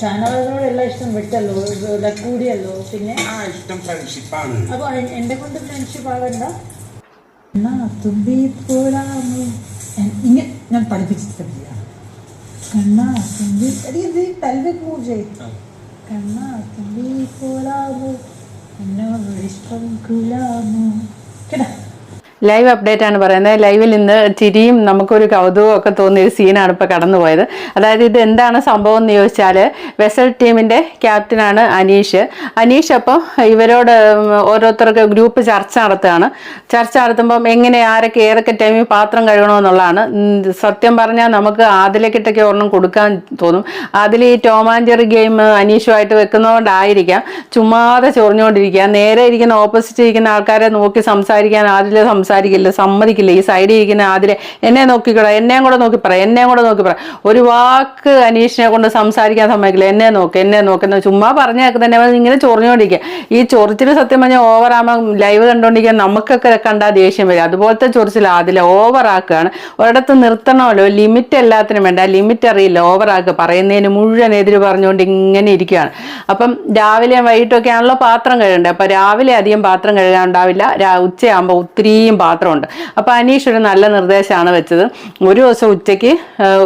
ചാനലുകളോട് ഇഷ്ടം വിട്ടല്ലോ കൂടിയല്ലോ പിന്നെ? ആ ഇഷ്ടം ഫ്രണ്ട്ഷിപ്പാണ്. അപ്പൊ എ- എന്റെ കൊണ്ട് ഫ്രണ്ട്ഷിപ്പ് ആകണ്ട. എന്നാ തുമ്പി പോരാമോ. ഇങ്ങനെ ഞാൻ പഠിപ്പിച്ചിട്ട് കണ്ണാ തുമ്പി എടി ഇത് തൽവി പൂജ കണ്ണാ തുമ്പി പോരാമോ. എന്നോട് ഇഷ്ടം കൂലാമോ കേട്ടാ? ലൈവ് അപ്ഡേറ്റ് ആണ് പറയുന്നത്. ലൈവിൽ ഇന്ന് ചിരിയും നമുക്കൊരു കൗതുകവും ഒക്കെ തോന്നിയ ഒരു സീനാണ് ഇപ്പോൾ കടന്നുപോയത്. അതായത് ഇത് എന്താണ് സംഭവം എന്ന് ചോദിച്ചാൽ വെസൽ ടീമിന്റെ ക്യാപ്റ്റനാണ് അനീഷ്. അനീഷ് അപ്പോൾ ഇവരോട് ഓരോരുത്തർക്ക് ഗ്രൂപ്പ് ചർച്ച നടത്തുകയാണ്. ചർച്ച നടത്തുമ്പം എങ്ങനെ ആരൊക്കെ ഏതൊക്കെ ടൈമിൽ പാത്രം കഴുകണമെന്നുള്ളതാണ് സത്യം പറഞ്ഞാൽ നമുക്ക് ആദിലേക്കിട്ടൊക്കെ ഒരെണ്ണം കൊടുക്കാൻ തോന്നും. അതിൽ ഈ ടോമാഞ്ചറി ഗെയിം അനീഷുമായിട്ട് വെക്കുന്നതുകൊണ്ടായിരിക്കാം ചുമ്മാതെ ചൊറിഞ്ഞുകൊണ്ടിരിക്കുക നേരെ ഇരിക്കുന്ന ഓപ്പോസിറ്റ് ഇരിക്കുന്ന ആൾക്കാരെ നോക്കി സംസാരിക്കാൻ ആദിലെ സംസാരിക്കില്ല സമ്മതിക്കില്ല. ഈ സൈഡിൽ ഇരിക്കുന്ന ആതിരെ എന്നെ നോക്കിക്കട എന്നെയും കൂടെ നോക്കി പറ എന്നെയും കൂടെ നോക്കി പറ. ഒരു വാക്ക് അനീഷിനെ കൊണ്ട് സംസാരിക്കാൻ സമ്മതിക്കില്ല. എന്നെ നോക്ക് എന്നെ നോക്കുന്ന ചുമ്മാ പറഞ്ഞേക്ക് തന്നെ ഇങ്ങനെ ചൊറിഞ്ഞുകൊണ്ടിരിക്കുക ഈ ചൊറിച്ചിൽ സത്യം പറഞ്ഞാൽ ഓവറാകുമ്പോൾ ലൈവ് കണ്ടുകൊണ്ടിരിക്കാൻ നമുക്കൊക്കെ കണ്ടാൽ ദേഷ്യം വരും. അതുപോലത്തെ ചൊറിച്ചിൽ അതിലെ ഓവറാക്കുകയാണ് ഒരിടത്ത് നിർത്തണമല്ലോ ലിമിറ്റ് എല്ലാത്തിനും വേണ്ട. ലിമിറ്റ് അറിയില്ല ഓവറാക്കുക പറയുന്നതിന് മുഴുവൻ എതിര് പറഞ്ഞുകൊണ്ട് ഇങ്ങനെ ഇരിക്കുകയാണ്. അപ്പം രാവിലെ വൈകിട്ടൊക്കെ ആണല്ലോ പാത്രം കഴുകേണ്ടത് അപ്പം രാവിലെ അധികം പാത്രം കഴുകാൻ ഉണ്ടാവില്ല. ഉച്ചയാകുമ്പോൾ ഒത്തിരിയും പാത്രമുണ്ട് അപ്പോൾ അനീഷ് ഒരു നല്ല നിർദ്ദേശമാണ് വെച്ചത്. ഒരു ദിവസം ഉച്ചയ്ക്ക്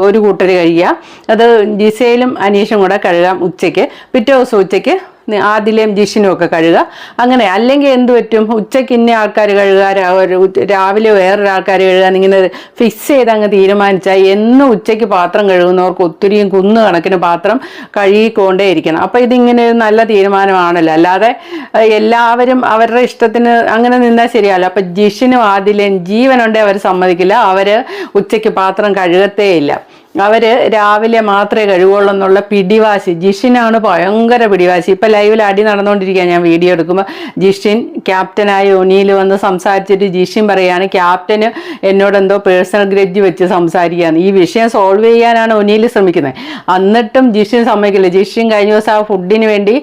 ഒരു കൂട്ടർ കഴിയുക. അത് ജിസയിലും അനീഷും കൂടെ കഴുകാം ഉച്ചയ്ക്ക്. പിറ്റേ ദിവസം ഉച്ചയ്ക്ക് ആദിലേയും ജിഷിനും ഒക്കെ കഴുകുക അങ്ങനെ അല്ലെങ്കിൽ എന്ത് പറ്റും? ഉച്ചയ്ക്ക് ഇന്ന ആൾക്കാർ കഴുകുക രാ- രാവിലെ വേറൊരു ആൾക്കാർ കഴുകാൻ ഇങ്ങനെ ഫിക്സ് ചെയ്ത് അങ്ങ് തീരുമാനിച്ചാൽ എന്നും ഉച്ചയ്ക്ക് പാത്രം കഴുകുന്നവർക്ക് ഒത്തിരിയും കുന്നു കണക്കിന് പാത്രം കഴുകിക്കൊണ്ടേ ഇരിക്കണം. അപ്പം ഇതിങ്ങനെ ഒരു നല്ല തീരുമാനമാണല്ലോ. അല്ലാതെ എല്ലാവരും അവരുടെ ഇഷ്ടത്തിന് അങ്ങനെ നിന്നാൽ ശരിയല്ല. അപ്പം ജിഷിനും ആദിലേയും ജീവനുണ്ടേ അവർ സമ്മതിക്കില്ല. അവർ ഉച്ചയ്ക്ക് പാത്രം കഴുകത്തേ അവർ രാവിലെ മാത്രമേ കഴിവുള്ളൂ എന്നുള്ള പിടിവാശി. ജിഷിനാണ് ഭയങ്കര പിടിവാശി. ഇപ്പൊ ലൈവിൽ അടി നടന്നുകൊണ്ടിരിക്കുക ഞാൻ വീഡിയോ എടുക്കുമ്പോൾ ജിഷിൻ ക്യാപ്റ്റനായ ഒനിയിൽ വന്ന് സംസാരിച്ചിട്ട് ജിഷിൻ പറയാണ് ക്യാപ്റ്റന് എന്നോട് എന്തോ പേഴ്സണൽ ഗ്രഡ്ജ് വെച്ച് സംസാരിക്കുകയാണ്. ഈ വിഷയം സോൾവ് ചെയ്യാനാണ് ഒനിയിൽ ശ്രമിക്കുന്നത്. എന്നിട്ടും ജിഷിൻ സമ്മതിക്കില്ല. ജിഷിൻ കഴിഞ്ഞ ദിവസം ആ ഫുഡിന് വേണ്ടി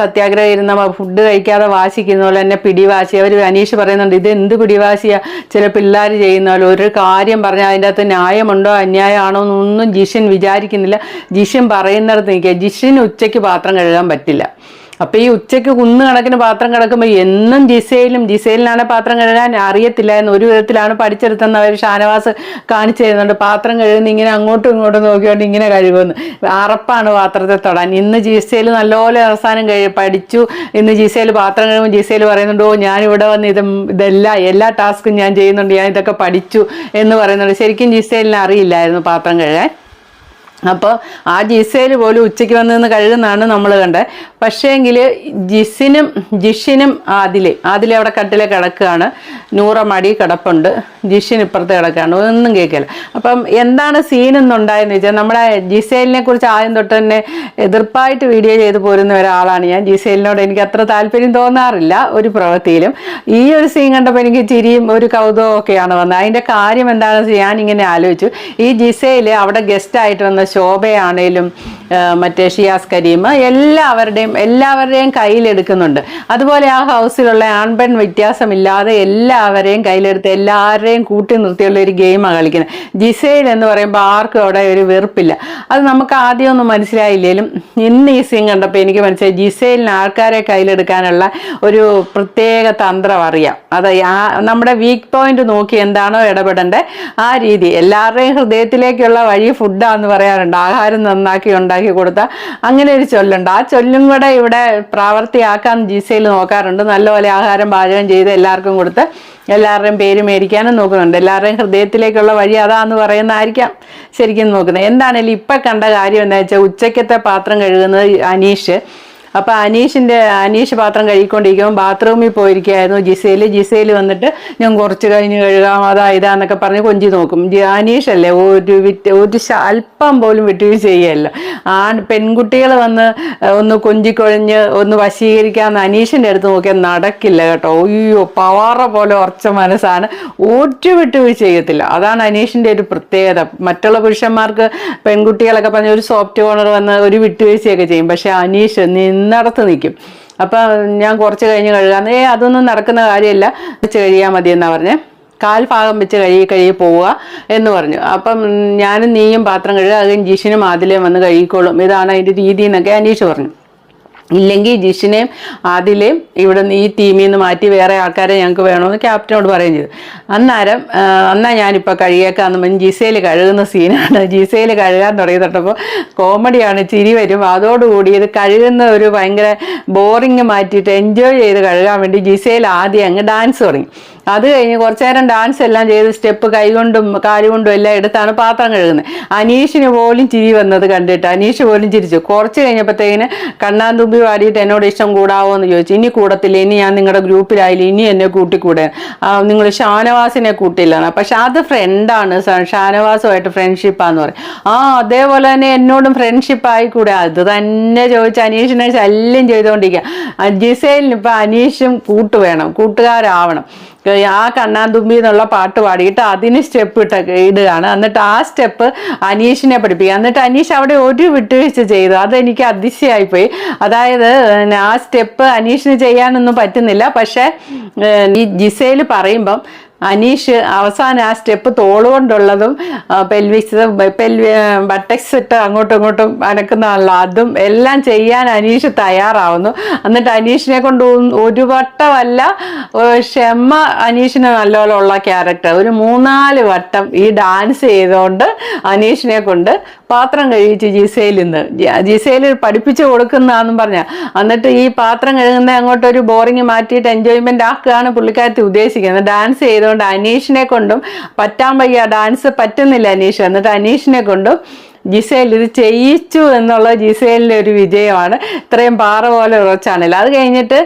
സത്യാഗ്രഹം ഇരുന്ന ഫുഡ് കഴിക്കാതെ വാശിക്കുന്ന പോലെ തന്നെ പിടിവാശി. അവർ അനീഷ് പറയുന്നുണ്ട് ഇത് എന്ത് പിടിവാശിയാ? ചില പിള്ളേർ ചെയ്യുന്ന പോലെ ഒരു കാര്യം പറഞ്ഞാൽ അതിന്റെ അകത്ത് ന്യായമുണ്ടോ? അന്യായമാണോ? എന്നൊന്നും ജിഷൻ വിചാരിക്കുന്നില്ല. ജിഷൻ പറയുന്നിടത്ത് നിൽക്കുക. ജിഷ്യൻ ഉച്ചയ്ക്ക് പാത്രം കഴുകാൻ പറ്റില്ല. അപ്പൊ ഈ ഉച്ചയ്ക്ക് കുന്ന് കണക്കിന് പാത്രം കിടക്കുമ്പോൾ എന്നും ജിസയിലും ജിസയിലിനാണ് പാത്രം കഴുകാൻ അറിയത്തില്ല എന്ന് ഒരു വിധത്തിലാണ് പഠിച്ചെടുത്തെന്ന് അവർ ഷാനവാസ് കാണിച്ചു തരുന്നുണ്ട്. പാത്രം കഴുകുന്ന ഇങ്ങനെ അങ്ങോട്ടും ഇങ്ങോട്ടും നോക്കിക്കൊണ്ട് ഇങ്ങനെ കഴുകുന്നു. അറപ്പാണ് പാത്രത്തെ തൊടാൻ. ഇന്ന് ജിസയിൽ നല്ലപോലെ അവസാനം കഴി പഠിച്ചു. ഇന്ന് ജിസയിൽ പാത്രം കഴുകുമ്പോൾ ജിസയിൽ പറയുന്നുണ്ട് ഓ ഇവിടെ വന്ന് ഇത് ഇതെല്ലാം എല്ലാ ടാസ്കും ഞാൻ ചെയ്യുന്നുണ്ട്. ഞാൻ ഇതൊക്കെ പഠിച്ചു എന്ന് പറയുന്നുണ്ട്. ശരിക്കും ജിസയിലിന് അറിയില്ലായിരുന്നു പാത്രം കഴുകാൻ. അപ്പോൾ ആ ജിസയിൽ പോലും ഉച്ചയ്ക്ക് വന്ന് നിന്ന് കഴുകുന്നതാണ് നമ്മൾ കണ്ടത്. പക്ഷേങ്കിൽ ജിസിനും ജിഷിനും ആദിലെ ആദിലെ അവിടെ കട്ടിലെ കിടക്കുകയാണ്. നൂറ മടി കിടപ്പുണ്ട്. ജിഷിന് ഇപ്പുറത്ത് കിടക്കുകയാണ്. ഒന്നും കേൾക്കില്ല. അപ്പം എന്താണ് സീൻ എന്നുണ്ടായെന്ന് വെച്ചാൽ നമ്മുടെ ജിസേലിനെ കുറിച്ച് ആദ്യം തൊട്ട് തന്നെ എതിർപ്പായിട്ട് വീഡിയോ ചെയ്ത് പോരുന്ന ഒരാളാണ് ഞാൻ. ജിസേലിനോട് എനിക്ക് അത്ര താല്പര്യം തോന്നാറില്ല ഒരു പ്രവൃത്തിയിലും. ഈ ഒരു സീൻ കണ്ടപ്പോൾ എനിക്ക് ചിരിയും ഒരു കൗതുകമൊക്കെയാണ് വന്നത്. അതിന്റെ കാര്യം എന്താണെന്ന് വെച്ചാൽ ഞാൻ ഇങ്ങനെ ആലോചിച്ചു. ഈ ജിസയിൽ അവിടെ ഗസ്റ്റായിട്ട് വന്ന ശോഭയാണേലും മറ്റേ ഷിയാസ് കരീം എല്ലാവരുടെയും എല്ലാവരുടെയും കയ്യിലെടുക്കുന്നുണ്ട്. അതുപോലെ ആ ഹൗസിലുള്ള ആൺപെൺ വ്യത്യാസമില്ലാതെ എല്ലാവരെയും കയ്യിലെടുത്ത് എല്ലാവരെയും കൂട്ടി നിർത്തിയുള്ള ഒരു ഗെയിമാണ് കളിക്കുന്നത്. ജിസൈൽ എന്ന് പറയുമ്പോൾ ആർക്കും അവിടെ ഒരു വെറുപ്പില്ല. അത് നമുക്ക് ആദ്യമൊന്നും മനസ്സിലായില്ലേലും ഇന്ന് ഈ സീൻ കണ്ടപ്പോൾ എനിക്ക് മനസ്സിലായി ജിസൈലിന് ആൾക്കാരെ കയ്യിലെടുക്കാനുള്ള ഒരു പ്രത്യേക തന്ത്രം അറിയാം. അത് നമ്മുടെ വീക്ക് പോയിന്റ് നോക്കി എന്താണോ ഇടപെടേണ്ടത് ആ രീതി. എല്ലാവരുടെയും ഹൃദയത്തിലേക്കുള്ള വഴി ഫുഡാന്ന് പറയാറുണ്ട്. ആഹാരം നന്നാക്കി ഉണ്ടാക്കി കൊടുത്താൽ അങ്ങനെ ഒരു ചൊല്ലുണ്ട്. ആ ചൊല്ലും കൂടെ ഇവിടെ പ്രാവർത്തിയാക്കാൻ ജിസയിൽ നോക്കാറുണ്ട്. നല്ലപോലെ ആഹാരം പാചകം ചെയ്ത് എല്ലാവർക്കും കൊടുത്ത് എല്ലാവരുടെയും പേര് മേടിക്കാനും നോക്കുന്നുണ്ട്. എല്ലാവരുടെയും ഹൃദയത്തിലേക്കുള്ള വഴി അതാന്ന് പറയുന്നതായിരിക്കാം ശരിക്കും നോക്കുന്നത്. എന്താണേലും ഇപ്പം കണ്ട കാര്യം എന്താ വെച്ചാൽ ഉച്ചയ്ക്കത്തെ പാത്രം കഴുകുന്നത് അനീഷ്. അപ്പൊ അനീഷിന്റെ അനീഷ് പാത്രം കഴുകിക്കൊണ്ടിരിക്കുമ്പോൾ ബാത്റൂമിൽ പോയിരിക്കുകയായിരുന്നു. ജിസയിൽ ജിസയിൽ വന്നിട്ട് ഞാൻ കുറച്ച് കഴിഞ്ഞ് കഴുകാം അതാ ഇതാന്നൊക്കെ പറഞ്ഞ് കൊഞ്ചി നോക്കും. അനീഷ് അല്ലേ ഒരു വിറ്റ് ഒരു അല്പം പോലും വിട്ടുവീഴ്ച ചെയ്യല്ല. ആ പെൺകുട്ടികൾ വന്ന് ഒന്ന് കൊഞ്ചി കൊഞ്ചിക്കൊഴിഞ്ഞ് ഒന്ന് വശീകരിക്കാമെന്ന് അനീഷിന്റെ അടുത്ത് നോക്കിയാൽ നടക്കില്ല കേട്ടോ. അയ്യോ പവാറ പോലെ ഉറച്ച മനസ്സാണ്. ഒരു വിട്ടുവീഴ്ച ചെയ്യത്തില്ല. അതാണ് അനീഷിന്റെ ഒരു പ്രത്യേകത. മറ്റുള്ള പുരുഷന്മാർക്ക് പെൺകുട്ടികളൊക്കെ പറഞ്ഞ ഒരു സോഫ്റ്റ് കോർണർ വന്ന് ഒരു വിട്ടുവീഴ്ചയൊക്കെ ചെയ്യും. പക്ഷെ അനീഷ് നിന്നടത്ത് നിൽക്കും. അപ്പം ഞാൻ കുറച്ച് കഴിഞ്ഞ് കഴുകാന്ന്. ഏ അതൊന്നും നടക്കുന്ന കാര്യമല്ല വെച്ച് കഴിയാൽ മതി എന്നാ പറഞ്ഞേ. കാൽ ഭാഗം വെച്ച് കഴുകി കഴുകി പോവുക എന്ന് പറഞ്ഞു. അപ്പം ഞാനും നീയും പാത്രം കഴുകുക അത് ജിഷിനും ആദിലേയും വന്ന് കഴുകിക്കോളും. ഇതാണ് അതിന്റെ രീതി എന്നൊക്കെ അനീഷ് പറഞ്ഞു. ഇല്ലെങ്കിൽ ജിഷിനെയും ആദിലെയും ഇവിടെ നിന്ന് ഈ ടീമിൽ നിന്ന് മാറ്റി വേറെ ആൾക്കാരെ ഞങ്ങൾക്ക് വേണമെന്ന് ക്യാപ്റ്റനോട് പറയുകയും ചെയ്തു. അന്നേരം അന്നാ ഞാനിപ്പോൾ കഴിയേക്കാന്ന് പറഞ്ഞ് ജിസയിൽ കഴുകുന്ന സീനാണ്. ജിസയിൽ കഴുകാൻ തുടങ്ങി തൊട്ടപ്പോൾ കോമഡിയാണ് ചിരി വരും. അതോടുകൂടി ഇത് കഴുകുന്ന ഒരു ഭയങ്കര ബോറിങ് മാറ്റിയിട്ട് എൻജോയ് ചെയ്ത് കഴുകാൻ വേണ്ടി ജിസയിൽ ആദ്യം അങ്ങ് ഡാൻസ് തുടങ്ങി. അത് കഴിഞ്ഞ് കുറച്ചു നേരം ഡാൻസ് എല്ലാം ചെയ്ത് സ്റ്റെപ്പ് കൈകൊണ്ടും കാലുകൊണ്ടും എല്ലാം എടുത്താണ് പാത്രം കഴുകുന്നത് അനീഷിന് പോലും ചിരി വന്നത് കണ്ടിട്ട് അനീഷ് പോലും ചിരിച്ചു. കുറച്ച് കഴിഞ്ഞപ്പോഴത്തേക്കിന് കണ്ണാന്തുമ്പി പാടിയിട്ട് എന്നോട് ഇഷ്ടം കൂടാവോ എന്ന് ചോദിച്ചു. ഇനി കൂടത്തില്ല. ഇനി ഞാൻ നിങ്ങളുടെ ഗ്രൂപ്പിലായില്ല. ഇനി എന്നെ കൂട്ടിക്കൂടെ? നിങ്ങൾ ഷാനവാസിനെ കൂട്ടില്ലാണ് പക്ഷെ അത് ഫ്രണ്ടാണ് ഷാനവാസുമായിട്ട് ഫ്രണ്ട്ഷിപ്പാന്ന് പറയും. ആ അതേപോലെ തന്നെ എന്നോടും ഫ്രണ്ട്ഷിപ്പ് ആയിക്കൂടെ? അത് തന്നെ ചോദിച്ച് അനീഷിനെ ശല്യം ചെയ്തുകൊണ്ടിരിക്കുക ജിസേലിന് ഇപ്പൊ അനീഷും കൂട്ട് വേണം കൂട്ടുകാരാവണം. ആ കണ്ണാന്തുമ്പി എന്നുള്ള പാട്ട് പാടിയിട്ട് അതിന് സ്റ്റെപ്പ് ഇട്ട ഇടുകയാണ്. എന്നിട്ട് ആ സ്റ്റെപ്പ് അനീഷിനെ പഠിപ്പിക്കുക. എന്നിട്ട് അനീഷ് അവിടെ ഒരു വിട്ടുവീഴ്ച ചെയ്തു. അതെനിക്ക് അതിശയായിപ്പോയി അതായത് ആ സ്റ്റെപ്പ് അനീഷിന് ചെയ്യാനൊന്നും പറ്റുന്നില്ല. പക്ഷേ ഈ ജിസയിൽ പറയുമ്പം അനീഷ് അവസാനം ആ സ്റ്റെപ്പ് തോളുകൊണ്ടുള്ളതും പെൽവിക്സ് പെൽവി ബട്ടക്സ് ഇട്ട് അങ്ങോട്ടും ഇങ്ങോട്ടും അനക്കുന്നതാണല്ലോ അതും എല്ലാം ചെയ്യാൻ അനീഷ് തയ്യാറാവുന്നു. എന്നിട്ട് അനീഷിനെ കൊണ്ട് ഒരു വട്ടമല്ല ക്ഷമ അനീഷിന് നല്ലപോലെ ഉള്ള ക്യാരക്ടർ ഒരു മൂന്നാൽ വട്ടം ഈ ഡാൻസ് ചെയ്തുകൊണ്ട് അനീഷിനെ കൊണ്ട് പാത്രം കഴിച്ച് ജിസയിൽ നിന്ന് ജിസയിൽ പഠിപ്പിച്ചു കൊടുക്കുന്നതാന്നും പറഞ്ഞ. എന്നിട്ട് ഈ പാത്രം കഴുകുന്ന അങ്ങോട്ടൊരു ബോറിങ് മാറ്റിയിട്ട് എൻജോയ്മെന്റ് ആക്കുകയാണ് പുള്ളിക്കാരത്തി ഉദ്ദേശിക്കുന്നത്. ഡാൻസ് ചെയ്തുകൊണ്ട് അനീഷിനെ കൊണ്ടും പറ്റാൻ വയ്യ ഡാൻസ് പറ്റുന്നില്ല അനീഷ്. എന്നിട്ട് അനീഷിനെ കൊണ്ടും ജിസേൽ ഇത് ചെയ്യിച്ചു എന്നുള്ള ജിസേലിന്റെ ഒരു വിജയമാണ്. ഇത്രയും പാറ പോലെ ഉറച്ചാണല്ല അത് കഴിഞ്ഞിട്ട്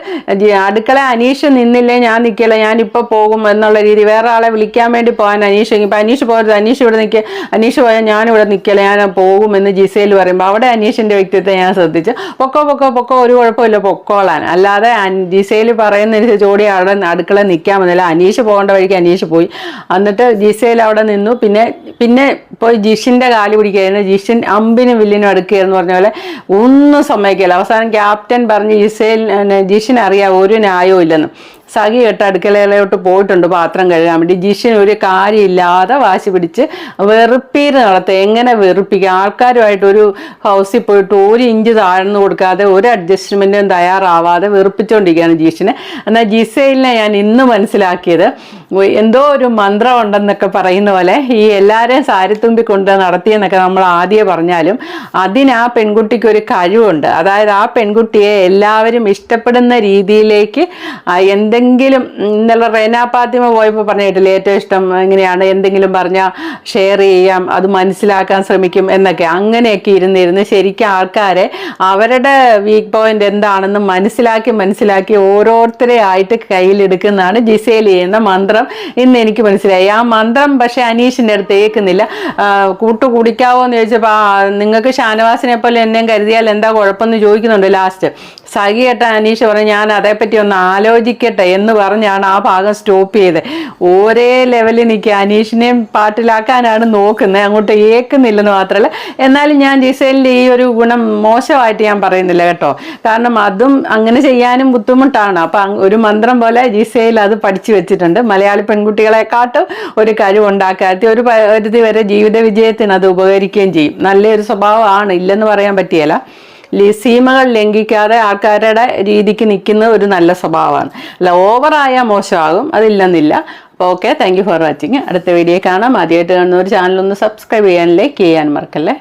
അടുക്കള അനീഷ് നിന്നില്ലേ ഞാൻ നിൽക്കില്ല ഞാനിപ്പോൾ പോകും എന്നുള്ള രീതി. വേറെ ആളെ വിളിക്കാൻ വേണ്ടി പോകാൻ അനീഷ് ഇപ്പം അനീഷ് പോകരുത് അനീഷ് ഇവിടെ നിൽക്കുക അനീഷ് പോയാൽ ഞാനിവിടെ നിൽക്കില്ല ഞാൻ പോകും എന്ന് ജിസേൽ പറയുമ്പോൾ അവിടെ അനീഷിന്റെ വ്യക്തിത്വം ഞാൻ ശ്രദ്ധിച്ചു. പൊക്കോ പൊക്കോ പൊക്കോ ഒരു കുഴപ്പമില്ല പൊക്കോളാൻ. അല്ലാതെ ജിസേൽ പറയുന്നതനുസരിച്ച് ഓടി അവിടെ അടുക്കള നിൽക്കാൻ വന്നില്ല. അനീഷ് പോകേണ്ട വഴിക്ക് അനീഷ് പോയി. എന്നിട്ട് ജിസേൽ അവിടെ നിന്നു. പിന്നെ പിന്നെ പോയി ജിഷിന്റെ കാൽ പിടിക്കുകയായിരുന്നു ജിഷിൻ അമ്പിനും വില്ലിനും അടുക്കുകയെന്ന് പറഞ്ഞ പോലെ ഒന്നും സമ്മതിക്കില്ല. അവസാനം ക്യാപ്റ്റൻ പറഞ്ഞ് ജിസേൽ ജിഷൻ അറിയാം ഒരു ന്യായവും ഇല്ലെന്ന് സഖി കേട്ട് അടുക്കളയിലോട്ട് പോയിട്ടുണ്ട് പാത്രം കഴുകാൻ വേണ്ടി. ജിഷിന് ഒരു കാര്യമില്ലാതെ വാശി പിടിച്ച് വെറുപ്പീര് നടത്തുക എങ്ങനെ വെറുപ്പിക്കുക ആൾക്കാരുമായിട്ട് ഒരു ഹൗസിൽ പോയിട്ട് ഒരു ഇഞ്ച് താഴ്ന്നു കൊടുക്കാതെ ഒരു അഡ്ജസ്റ്റ്മെന്റും തയ്യാറാവാതെ വെറുപ്പിച്ചുകൊണ്ടിരിക്കുകയാണ് ജിഷിനെ. എന്നാൽ ജിസയിലിനെ ഞാൻ ഇന്ന് മനസ്സിലാക്കിയത് എന്തോ ഒരു മന്ത്രം ഉണ്ടെന്നൊക്കെ പറയുന്ന പോലെ ഈ എല്ലാവരെയും സാരിത്തുമ്പി കൊണ്ട് നടത്തിയെന്നൊക്കെ നമ്മൾ ആദ്യം പറഞ്ഞാലും അതിന് ആ പെൺകുട്ടിക്ക് ഒരു കഴിവുണ്ട്. അതായത് ആ പെൺകുട്ടിയെ എല്ലാവരും ഇഷ്ടപ്പെടുന്ന രീതിയിലേക്ക് ആ, എന്തെങ്കിലും ഇന്നലെ റേന പോയപ്പോൾ പറഞ്ഞ കേട്ടില്ല ഏറ്റവും ഇഷ്ടം എങ്ങനെയാണ് എന്തെങ്കിലും പറഞ്ഞാൽ ഷെയർ ചെയ്യാം അത് മനസ്സിലാക്കാൻ ശ്രമിക്കും എന്നൊക്കെ. അങ്ങനെയൊക്കെ ഇരുന്നിരുന്ന്. ശരിക്കും ആൾക്കാരെ അവരുടെ വീക്ക് പോയിന്റ് എന്താണെന്ന് മനസ്സിലാക്കി മനസ്സിലാക്കി ഓരോരുത്തരെ ആയിട്ട് കയ്യിലെടുക്കുന്നതാണ് ജിസേൽ ചെയ്യുന്ന മന്ത്രം ഇന്ന് എനിക്ക് മനസ്സിലായി. ആ മന്ത്രം പക്ഷേ അനീഷിന്റെ അടുത്ത് ഏൽക്കുന്നില്ല. കൂട്ടു കുടിക്കാവോ? എന്ന് ചോദിച്ചപ്പോൾ നിങ്ങൾക്ക് ഷാനവാസിനെ പോലെ എന്നെയും കരുതിയാൽ എന്താ കുഴപ്പമെന്ന് ചോദിക്കുന്നുണ്ട് ലാസ്റ്റ്. സഖി കേട്ട അനീഷ് പറഞ്ഞു ഞാൻ അതേപ്പറ്റി ഒന്ന് ആലോചിക്കട്ടെ എന്ന് പറഞ്ഞാണ് ആ ഭാഗം സ്റ്റോപ്പ് ചെയ്ത് ഒരേ ലെവലിൽ നിൽക്കുക. അനീഷിനെയും പാട്ടിലാക്കാനാണ് നോക്കുന്നത്. അങ്ങോട്ട് ഏക്കുന്നില്ലെന്ന് മാത്രമല്ല എന്നാലും ഞാൻ ജിസേലിന്റെ ഈ ഒരു ഗുണം മോശമായിട്ട് ഞാൻ പറയുന്നില്ല കേട്ടോ. കാരണം അതും അങ്ങനെ ചെയ്യാനും ബുദ്ധിമുട്ടാണ്. അപ്പം ഒരു മന്ത്രം പോലെ ജിസേൽ അത് പഠിച്ചു വെച്ചിട്ടുണ്ട്. മലയാളി പെൺകുട്ടികളെക്കാട്ടും ഒരു കഴിവുണ്ടാക്കാത്തി ഒരു പരിധി വരെ ജീവിത വിജയത്തിന് അത് ഉപകരിക്കുകയും ചെയ്യും. നല്ലൊരു സ്വഭാവമാണ് ഇല്ലെന്ന് പറയാൻ പറ്റിയല്ല. സീമകൾ ലംഘിക്കാതെ ആൾക്കാരുടെ രീതിക്ക് നിൽക്കുന്ന ഒരു നല്ല സ്വഭാവമാണ്. അല്ല ഓവറായാൽ മോശമാകും അതില്ലെന്നില്ല. അപ്പോൾ ഓക്കെ താങ്ക് ഫോർ വാച്ചിങ് അടുത്ത വീഡിയോ കാണാം. ആദ്യമായിട്ട് കാണുന്ന ഒരു ചാനലൊന്ന് സബ്സ്ക്രൈബ് ചെയ്യാൻ ലൈക്ക് ചെയ്യാൻ മറക്കല്ലേ?